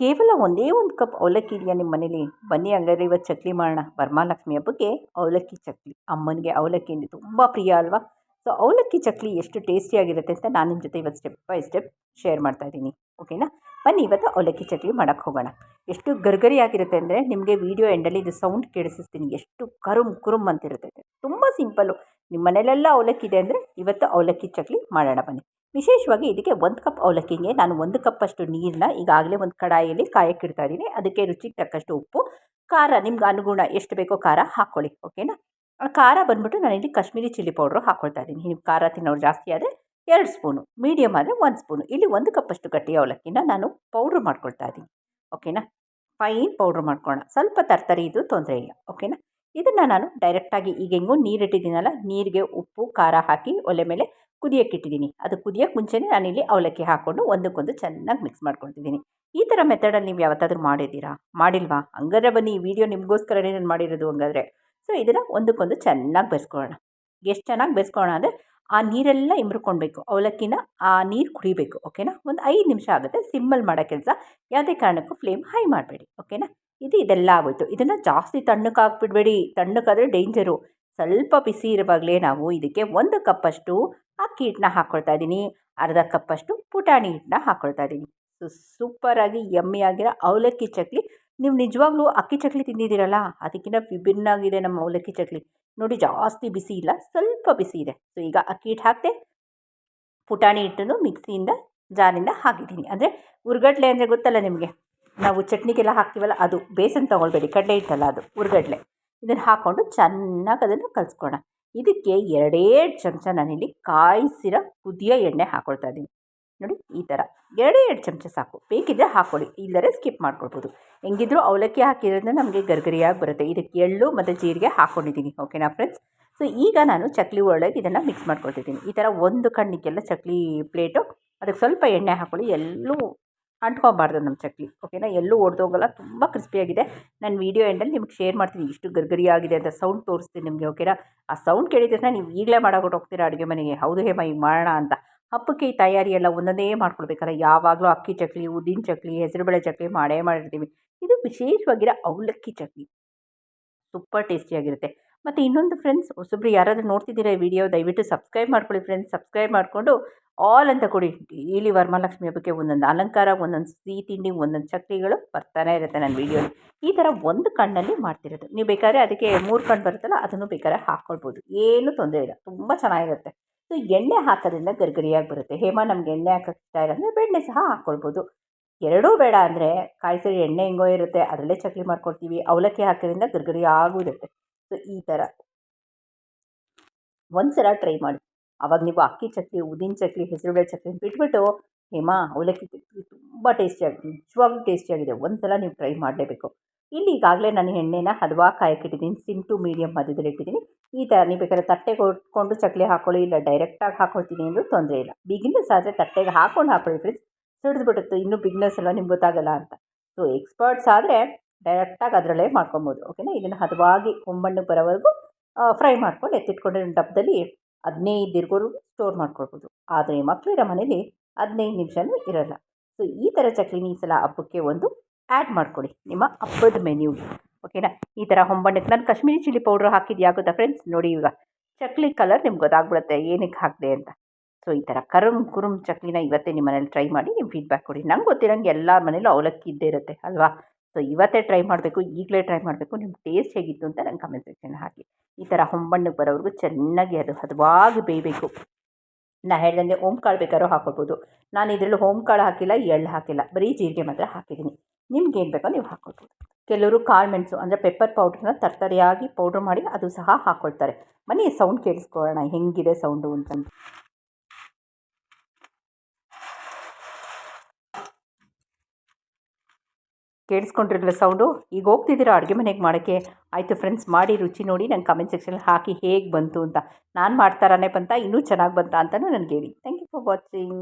ಕೇವಲ ಒಂದೇ ಒಂದು ಕಪ್ ಅವಲಕ್ಕಿ ಇದೆಯಾ ನಿಮ್ಮ ಮನೇಲಿ? ಬನ್ನಿ ಹಂಗಾದ್ರೆ ಇವತ್ತು ಚಕ್ಲಿ ಮಾಡೋಣ. ವರಮಹಾಲಕ್ಷ್ಮಿ ಹಬ್ಬಕ್ಕೆ ಅವಲಕ್ಕಿ ಚಕ್ಲಿ. ಅಮ್ಮನಿಗೆ ಅವಲಕ್ಕಿ ಅಂದರೆ ತುಂಬ ಪ್ರಿಯ ಅಲ್ವಾ? ಸೊ ಅವಲಕ್ಕಿ ಚಕ್ಲಿ ಎಷ್ಟು ಟೇಸ್ಟಿಯಾಗಿರುತ್ತೆ ಅಂತ ನಾನು ನಿಮ್ಮ ಜೊತೆ ಇವತ್ತು ಸ್ಟೆಪ್ ಬೈ ಸ್ಟೆಪ್ ಶೇರ್ ಮಾಡ್ತಾ ಇದ್ದೀನಿ. ಓಕೆನಾ ಬನ್ನಿ ಇವತ್ತು ಅವಲಕ್ಕಿ ಚಕ್ಲಿ ಮಾಡೋಕ್ಕೆ ಹೋಗೋಣ. ಎಷ್ಟು ಗರ್ಗರಿಯಾಗಿರುತ್ತೆ ಅಂದರೆ ನಿಮಗೆ ವೀಡಿಯೋ ಎಂಡಲ್ಲಿ ಇದು ಸೌಂಡ್ ಕೇಳಿಸ್ತೀನಿ. ಎಷ್ಟು ಕರುಮ್ ಕುರುಮ್ ಅಂತಿರುತ್ತೆ. ತುಂಬ ಸಿಂಪಲ್ಲು ನಿಮ್ಮ ಮನೇಲೆಲ್ಲ ಅವಲಕ್ಕಿ ಇದೆ ಅಂದರೆ ಇವತ್ತು ಅವಲಕ್ಕಿ ಚಕ್ಲಿ ಮಾಡೋಣ ಬನ್ನಿ. ವಿಶೇಷವಾಗಿ ಇದಕ್ಕೆ ಒಂದು ಕಪ್ ಅವಲಕ್ಕಿಗೆ ನಾನು ಒಂದು ಕಪ್ಪಷ್ಟು ನೀರನ್ನ ಈಗಾಗಲೇ ಒಂದು ಕಡಾಯಿಯಲ್ಲಿ ಕಾಯಕ್ಕಿಡ್ತಾ ಇದ್ದೀನಿ. ಅದಕ್ಕೆ ರುಚಿಗೆ ತಕ್ಕಷ್ಟು ಉಪ್ಪು, ಖಾರ, ನಿಮ್ಗೆ ಅನುಗುಣ ಎಷ್ಟು ಬೇಕೋ ಖಾರ ಹಾಕ್ಕೊಳ್ಳಿ ಓಕೆನಾ ಖಾರ ಬಂದ್ಬಿಟ್ಟು ನಾನು ಇಲ್ಲಿ ಕಾಶ್ಮೀರಿ ಚಿಲ್ಲಿ ಪೌಡ್ರು ಹಾಕ್ಕೊಳ್ತಾ ಇದ್ದೀನಿ. ನೀವು ಖಾರ ತಿನ್ನೋರು ಜಾಸ್ತಿ ಆದರೆ ಎರಡು ಸ್ಪೂನು ಮೀಡಿಯಮ್ ಆದರೆ ಒಂದು ಸ್ಪೂನು. ಇಲ್ಲಿ ಒಂದು ಕಪ್ಪಷ್ಟು ಗಟ್ಟಿ ಅವಲಕ್ಕಿನ ನಾನು ಪೌಡ್ರ್ ಮಾಡ್ಕೊಳ್ತಾ ಇದ್ದೀನಿ ಓಕೆನಾ ಫೈನ್ ಪೌಡ್ರ್ ಮಾಡ್ಕೊಳ್ಳೋಣ ಸ್ವಲ್ಪ ತರ್ತರಿ ಇದ್ದು ತೊಂದರೆ ಇಲ್ಲ ಓಕೆನಾ ಇದನ್ನು ನಾನು ಡೈರೆಕ್ಟಾಗಿ ಈಗ ಹೆಂಗೂ ನೀರಿಟ್ಟಿದ್ದೀನಲ್ಲ, ನೀರಿಗೆ ಉಪ್ಪು, ಖಾರ ಹಾಕಿ ಒಲೆ ಮೇಲೆ ಕುದಿಯೋಕ್ಕೆ ಇಟ್ಟಿದ್ದೀನಿ. ಅದು ಕುದಿಯೋಕ್ಕೆ ಮುಂಚೆನೇ ಇಲ್ಲಿ ಅವಲಕ್ಕಿ ಹಾಕ್ಕೊಂಡು ಒಂದಕ್ಕೊಂದು ಚೆನ್ನಾಗಿ ಮಿಕ್ಸ್ ಮಾಡ್ಕೊಳ್ತಿದ್ದೀನಿ. ಈ ಥರ ಮೆಥಡಲ್ಲಿ ನೀವು ಯಾವತ್ತಾದರೂ ಮಾಡಿದ್ದೀರಾ? ಮಾಡಿಲ್ವಾ? ಹಂಗಾದ್ರೆ ಬನ್ನಿ, ಈ ವಿಡಿಯೋ ನಿಮಗೋಸ್ಕರನೇ ನಾನು ಮಾಡಿರೋದು ಹಂಗಾದ್ರೆ. ಸೊ ಇದನ್ನು ಒಂದಕ್ಕೊಂದು ಚೆನ್ನಾಗಿ ಬೆಸ್ಕೊಳ್ಳೋಣ ಎಷ್ಟು ಚೆನ್ನಾಗಿ ಬೆರೆಸ್ಕೊಳ್ಳೋಣ ಅಂದರೆ ಆ ನೀರೆಲ್ಲ ಇಮ್ರ್ಕೊಳ್ಬೇಕು. ಅವಲಕ್ಕಿನ ಆ ನೀರು ಕುಡಿಬೇಕು ಓಕೆನಾ ಒಂದು ಐದು ನಿಮಿಷ ಆಗುತ್ತೆ. ಸಿಮ್ಮಲ್ಲಿ ಮಾಡೋ ಕೆಲಸ. ಯಾವುದೇ ಕಾರಣಕ್ಕೂ ಫ್ಲೇಮ್ ಹೈ ಮಾಡಬೇಡಿ ಓಕೆನಾ ಇದು ಇದೆಲ್ಲ ಆಗೋಯ್ತು. ಇದನ್ನು ಜಾಸ್ತಿ ತಣ್ಣಕ್ಕೆ ಹಾಕ್ಬಿಡ್ಬೇಡಿ. ತಣ್ಣಕ್ಕಾದರೆ ಡೇಂಜರು ಸ್ವಲ್ಪ ಬಿಸಿ ಇರುವಾಗಲೇ ನಾವು ಇದಕ್ಕೆ ಒಂದು ಕಪ್ಪಷ್ಟು ಅಕ್ಕಿ ಹಿಟ್ಟನ್ನ ಹಾಕ್ಕೊಳ್ತಾ ಇದ್ದೀನಿ. ಅರ್ಧ ಕಪ್ಪಷ್ಟು ಪುಟಾಣಿ ಹಿಟ್ಟನ್ನ ಹಾಕ್ಕೊಳ್ತಾ ಇದ್ದೀನಿ. ಸೊ ಸೂಪರಾಗಿ ಆಗಿರೋ ಅವಲಕ್ಕಿ ಚಕ್ಲಿ. ನೀವು ನಿಜವಾಗ್ಲೂ ಅಕ್ಕಿ ಚಕ್ಲಿ ತಿಂದಿದ್ದೀರಲ್ಲ? ಅದಕ್ಕಿಂತ ವಿಭಿನ್ನ ಆಗಿದೆ ನಮ್ಮ ಅವಲಕ್ಕಿ ಚಕ್ಲಿ. ನೋಡಿ, ಜಾಸ್ತಿ ಬಿಸಿ ಇಲ್ಲ, ಸ್ವಲ್ಪ ಬಿಸಿ ಇದೆ. ಸೊ ಈಗ ಅಕ್ಕಿ ಹಿಟ್ಟು ಹಾಕಿದೆ, ಪುಟಾಣಿ ಹಿಟ್ಟನ್ನು ಮಿಕ್ಸಿಯಿಂದ, ಜಾರಿಂದ ಹಾಕಿದ್ದೀನಿ. ಅಂದರೆ, ಉರ್ಗಡ್ಲೆ ಅಂದರೆ ಗೊತ್ತಲ್ಲ ನಿಮಗೆ? ನಾವು ಚಟ್ನಿಗೆಲ್ಲ ಹಾಕ್ತೀವಲ್ಲ, ಅದು ಬೇಸನ್ ತೊಗೊಳ್ಬೇಡಿ. ಕಡಲೆ ಹಿಟ್ಟಲ್ಲ ಅದು, ಉರ್ಗಡ್ಲೆ. ಇದನ್ನು ಹಾಕ್ಕೊಂಡು ಚೆನ್ನಾಗಿ ಅದನ್ನು ಕಲಿಸ್ಕೋಣ ಇದಕ್ಕೆ ಎರಡೇ ಚಮಚ ನಾನಿಲ್ಲಿ ಕಾಯಿಸಿರೋ ಕುದಿಯೋ ಎಣ್ಣೆ ಹಾಕ್ಕೊಳ್ತಾ ಇದ್ದೀನಿ ನೋಡಿ ಈ ಥರ ಎರಡೇ ಎರಡು ಚಮಚ ಸಾಕು. ಬೇಕಿದ್ದರೆ ಹಾಕ್ಕೊಳ್ಳಿ ಇಲ್ಲದರೆ ಸ್ಕಿಪ್ ಮಾಡ್ಕೊಳ್ಬೋದು. ಹೆಂಗಿದ್ರು ಅವಲಕ್ಕಿ ಹಾಕಿರೋದ್ರಿಂದ ನಮಗೆ ಗರ್ಗರಿಯಾಗಿ ಬರುತ್ತೆ. ಇದಕ್ಕೆ ಎಳ್ಳು ಮತ್ತು ಜೀರಿಗೆ ಹಾಕ್ಕೊಂಡಿದ್ದೀನಿ ಓಕೆನಾ ಫ್ರೆಂಡ್ಸ್? ಸೊ ಈಗ ನಾನು ಚಕ್ಲಿ ಒಳಗೆ ಇದನ್ನು ಮಿಕ್ಸ್ ಮಾಡ್ಕೊಳ್ತಿದ್ದೀನಿ ಈ ಥರ ಒಂದು ಕಣ್ಣಿಗೆಲ್ಲ ಚಕ್ಲಿ ಪ್ಲೇಟು, ಅದಕ್ಕೆ ಸ್ವಲ್ಪ ಎಣ್ಣೆ ಹಾಕ್ಕೊಳ್ಳಿ ಎಲ್ಲೂ ಅಂಟ್ಕೊಬಾರ್ದು ನಮ್ಮ ಚಕ್ಲಿ ಓಕೆನಾ ಎಲ್ಲೂ ಒಡೆದೋಗಲ್ಲ ತುಂಬ ಕ್ರಿಸ್ಪಿಯಾಗಿದೆ ನಾನು ವೀಡಿಯೋ ಎಂಡಲ್ಲಿ ನಿಮ್ಗೆ ಶೇರ್ ಮಾಡ್ತೀನಿ, ಇಷ್ಟು ಗರ್ಗರಿಯಾಗಿದೆ ಅಂತ ಸೌಂಡ್ ತೋರಿಸ್ತೀನಿ ನಿಮಗೆ ಓಕೆನಾ ಆ ಸೌಂಡ್ ಕೇಳಿದ್ರೆ ನೀವು ಈಗಲೇ ಮಾಡೋಕ್ಕೊಟ್ಟು ಹೋಗ್ತೀರಾ ಅಡುಗೆ ಮನೆಗೆ? ಹೌದು ಹೇಮ ಈಗ ಮಾಡೋಣ ಅಂತ. ಹಬ್ಬಕ್ಕೆ ಈ ತಯಾರಿ ಎಲ್ಲ ಒಂದೊಂದೇ ಮಾಡ್ಕೊಳ್ಬೇಕಲ್ಲ ಯಾವಾಗಲೂ ಅಕ್ಕಿ ಚಕ್ಲಿ, ಉದ್ದಿನ ಚಕ್ಲಿ ಹೆಸರುಬೇಳೆ ಚಕ್ಲಿ ಮಾಡೇ ಮಾಡಿರ್ತೀವಿ. ಇದು ವಿಶೇಷವಾಗಿರೋ ಅವಲಕ್ಕಿ ಚಕ್ಲಿ. ಸೂಪರ್ ಟೇಸ್ಟಿಯಾಗಿರುತ್ತೆ ಮತ್ತು ಇನ್ನೊಂದು ಫ್ರೆಂಡ್ಸ್ ಹೊಸಬ್ರು ಯಾರಾದರೂ ನೋಡ್ತಿದ್ದೀರಾ ಈ ವಿಡಿಯೋ ದಯವಿಟ್ಟು ಸಬ್ಸ್ಕ್ರೈಬ್ ಮಾಡ್ಕೊಳ್ಳಿ ಫ್ರೆಂಡ್ಸ್ ಸಬ್ಸ್ಕ್ರೈಬ್ ಮಾಡಿಕೊಂಡು ಆಲ್ ಅಂತ ಕೊಡಿ. ಡೈಲಿ ವರಮಹಾಲಕ್ಷ್ಮಿ ಹಬ್ಬಕ್ಕೆ ಒಂದೊಂದು ಅಲಂಕಾರ, ಒಂದೊಂದು ಸಿಹಿ ತಿಂಡಿ, ಒಂದೊಂದು ಚಕ್ರಿಗಳು ಬರ್ತಾನೆ ಇರುತ್ತೆ ನನ್ನ ವೀಡಿಯೋಲಿ ಈ ಥರ ಒಂದು ಕಣ್ಣಲ್ಲಿ ಮಾಡ್ತಿರೋದು. ನೀವು ಬೇಕಾದ್ರೆ ಅದಕ್ಕೆ ಮೂರು ಕಣ್ಣು ಬರುತ್ತಲ್ಲ, ಅದನ್ನು ಬೇಕಾದ್ರೆ ಹಾಕ್ಕೊಳ್ಬೋದು. ಏನೂ ತೊಂದರೆ ಇಲ್ಲ. ತುಂಬ ಚೆನ್ನಾಗಿರುತ್ತೆ. ಸೊ ಎಣ್ಣೆ ಹಾಕೋದ್ರಿಂದ ಗರ್ಗರಿಯಾಗಿ ಬರುತ್ತೆ. ಹೇಮ, ನಮ್ಗೆ ಎಣ್ಣೆ ಹಾಕೋಕ್ಕೆ ಇಷ್ಟ ಇಲ್ಲ ಅಂದರೆ ಬೆಣ್ಣೆ ಸಹ ಹಾಕ್ಕೊಳ್ಬೋದು. ಎರಡೂ ಬೇಡ ಅಂದರೆ ಕಾಯಿಸಿದ ಎಣ್ಣೆ ಹೆಂಗೋ ಇರುತ್ತೆ. ಅದರಲ್ಲೇ ಚಕ್ಲಿ ಮಾಡ್ಕೊಳ್ತೀವಿ. ಅವಲಕ್ಕಿ ಹಾಕೋದ್ರಿಂದ ಗರಿಗರಿಯಾಗೂ ಇರುತ್ತೆ ಸೊ ಈ ಥರ ಒಂದ್ಸಲ ಟ್ರೈ ಮಾಡಿ. ಅವಾಗ ನೀವು ಅಕ್ಕಿ ಚಕ್ಲಿ, ಉದ್ದಿನ ಚಕ್ಲಿ, ಹೆಸರುಬೇಳೆ ಚಕ್ಲಿ ಬಿಟ್ಬಿಟ್ಟು, ಹೇಮ, ಅವಲಕ್ಕಿ ತುಂಬ ಟೇಸ್ಟಿಯಾಗಿ ನಿಜವಾಗ್ಲೂ ಟೇಸ್ಟಿಯಾಗಿದೆ ಒಂದ್ಸಲ ನೀವು ಟ್ರೈ ಮಾಡಲೇಬೇಕು. ಇಲ್ಲಿ ಈಗಾಗಲೇ ನಾನು ಎಣ್ಣೆನ ಹದವಾ ಕಾಯಕ್ಕಿಟ್ಟಿದ್ದೀನಿ ಸಿಮ್ ಟು ಮೀಡಿಯಮ್ ಮಧ್ಯದಲ್ಲಿ ಇಟ್ಟಿದ್ದೀನಿ. ಈ ಥರ ನೀವು ಬೇಕಾದ್ರೆ ತಟ್ಟೆಗೆ ಕೊಟ್ಕೊಂಡು ಚಕ್ಲಿ ಹಾಕೊಳ್ಳಿ, ಇಲ್ಲ ಡೈರೆಕ್ಟಾಗಿ ಹಾಕೊಳ್ತೀನಿ ಅಂದರೂ ತೊಂದರೆ ಇಲ್ಲ. ಬಿಗಿನರ್ಸ್ ಆದರೆ ತಟ್ಟೆಗೆ ಹಾಕೊಂಡು ಹಾಕೊಳ್ಳಿ ಫ್ರೆಂಡ್ಸ್ ಸಿಡಿದ್ಬಿಡುತ್ತೆ ಇನ್ನೂ ಬಿಗ್ನೆಸ್ ಎಲ್ಲ ನಿಮ್ಗೆ ಗೊತ್ತಾಗಲ್ಲ ಅಂತ. ಸೊ ಎಕ್ಸ್ಪರ್ಟ್ಸ್ ಆದರೆ ಡೈರೆಕ್ಟಾಗಿ ಅದರಲ್ಲೇ ಮಾಡ್ಕೊಬೋದು ಓಕೆನಾ ಇದನ್ನು ಹದವಾಗಿ ಹೊಂಬಣ್ಣಕ್ಕೆ ಬರೋವರೆಗೂ ಫ್ರೈ ಮಾಡ್ಕೊಂಡು ಎತ್ತಿಟ್ಕೊಂಡಿರೋ ಡಬ್ಬದಲ್ಲಿ ಹದಿನೈದು ದಿನಗಳು ಸ್ಟೋರ್ ಮಾಡ್ಕೊಳ್ಬೋದು. ಆದರೆ ಮಕ್ಕಳಿರೋ ಮನೇಲಿ ಹದಿನೈದು ನಿಮಿಷವೂ ಇರೋಲ್ಲ. ಸೊ ಈ ಥರ ಚಕ್ಲಿನ ಈ ಸಲ ಹಬ್ಬಕ್ಕೆ ಒಂದು ಆ್ಯಡ್ ಮಾಡ್ಕೊಳ್ಳಿ ನಿಮ್ಮ ಹಬ್ಬದ ಮೆನ್ಯೂಗೆ ಓಕೆನಾ ಈ ಥರ ಹೊಂಬಣ್ಣಕ್ಕೆ ನಾನು ಕಾಶ್ಮೀರಿ ಚಿಲ್ಲಿ ಪೌಡ್ರ್ ಹಾಕಿದ್ದು ಯಾಗುತ್ತಾ ಫ್ರೆಂಡ್ಸ್ ನೋಡಿ ಈಗ ಚಕ್ಲಿ ಕಲರ್ ನಿಮ್ಗೆ ಗೊತ್ತಾಗ್ಬಿಡುತ್ತೆ, ಏನಕ್ಕೆ ಹಾಕಿದೆ ಅಂತ. ಸೊ ಈ ಥರ ಕರುಮ್ ಕುರುಮ್ ಚಕ್ಲಿನ ಇವತ್ತೇ ನಿಮ್ಮ ಮನೇಲಿ ಟ್ರೈ ಮಾಡಿ ನಿಮ್ಮ ಫೀಡ್ಬ್ಯಾಕ್ ಕೊಡಿ. ನಂಗೆ ಗೊತ್ತಿರೋಂಗೆ ಎಲ್ಲರ ಮನೇಲೂ ಅವಲಕ್ಕಿ ಇದ್ದೇ ಇರುತ್ತೆ, ಅಲ್ವಾ? ಸೊ ಇವತ್ತೇ ಟ್ರೈ ಮಾಡಬೇಕು, ಈಗಲೇ ಟ್ರೈ ಮಾಡಬೇಕು ನಿಮ್ಮ ಟೇಸ್ಟ್ ಹೇಗಿತ್ತು ಅಂತ ನಂಗೆ ಕಮೆಂಟ್ ಸೆಕ್ಷನ್ ಹಾಕಿ. ಈ ಥರ ಹೊಂಬಣ್ಣಕ್ಕೆ ಬರೋವರೆಗೂ ಚೆನ್ನಾಗಿ ಅದು ಹದವಾಗಿ ಬೇಯಬೇಕು. ನಾ ಹೇಳ್ದಂಗೆ ಓಮ್ ಕಾಳು ಬೇಕಾದ್ರೂ ಹಾಕ್ಕೊಳ್ಬೋದು ನಾನು ಇದರಲ್ಲಿ ಓಮ್ ಕಾಳು ಹಾಕಿಲ್ಲ, ಎಳ್ಳು ಹಾಕಿಲ್ಲ, ಬರೀ ಜೀರಿಗೆ ಮಾತ್ರ ಹಾಕಿದ್ದೀನಿ ನಿಮ್ಗೆ ಏನು ಬೇಕೋ ನೀವು ಹಾಕ್ಕೊಳ್ಬೋದು ಕೆಲವರು ಕಾಳು ಮೆಣಸು ಅಂದರೆ ಪೆಪ್ಪರ್ ಪೌಡ್ರನ್ನ ತರ್ತರಿಯಾಗಿ ಪೌಡ್ರ್ ಮಾಡಿ ಅದು ಸಹ ಹಾಕ್ಕೊಳ್ತಾರೆ ಬನ್ನಿ ಸೌಂಡ್ ಕೇಳಿಸ್ಕೊಳ್ಳೋಣ, ಹೆಂಗಿದೆ ಸೌಂಡು ಅಂತಂದು ಕೇಳಿಸ್ಕೊಂಡಿರಲಿಲ್ಲ ಸೌಂಡು ಈಗ ಹೋಗ್ತಿದ್ದೀರಾ ಅಡುಗೆ ಮನೆಗೆ ಮಾಡೋಕ್ಕೆ? ಆಯಿತು ಫ್ರೆಂಡ್ಸ್ ಮಾಡಿ ರುಚಿ ನೋಡಿ ನಂಗೆ ಕಮೆಂಟ್ ಸೆಕ್ಷನಲ್ಲಿ ಹಾಕಿ ಹೇಗೆ ಬಂತು ಅಂತ. ನಾನು ಮಾಡ್ತಾರಾನೆ ಬಂತ, ಇನ್ನೂ ಚೆನ್ನಾಗಿ ಬಂತ ಅಂತಲೂ ನನಗೆ ಹೇಳಿ. Thank you for watching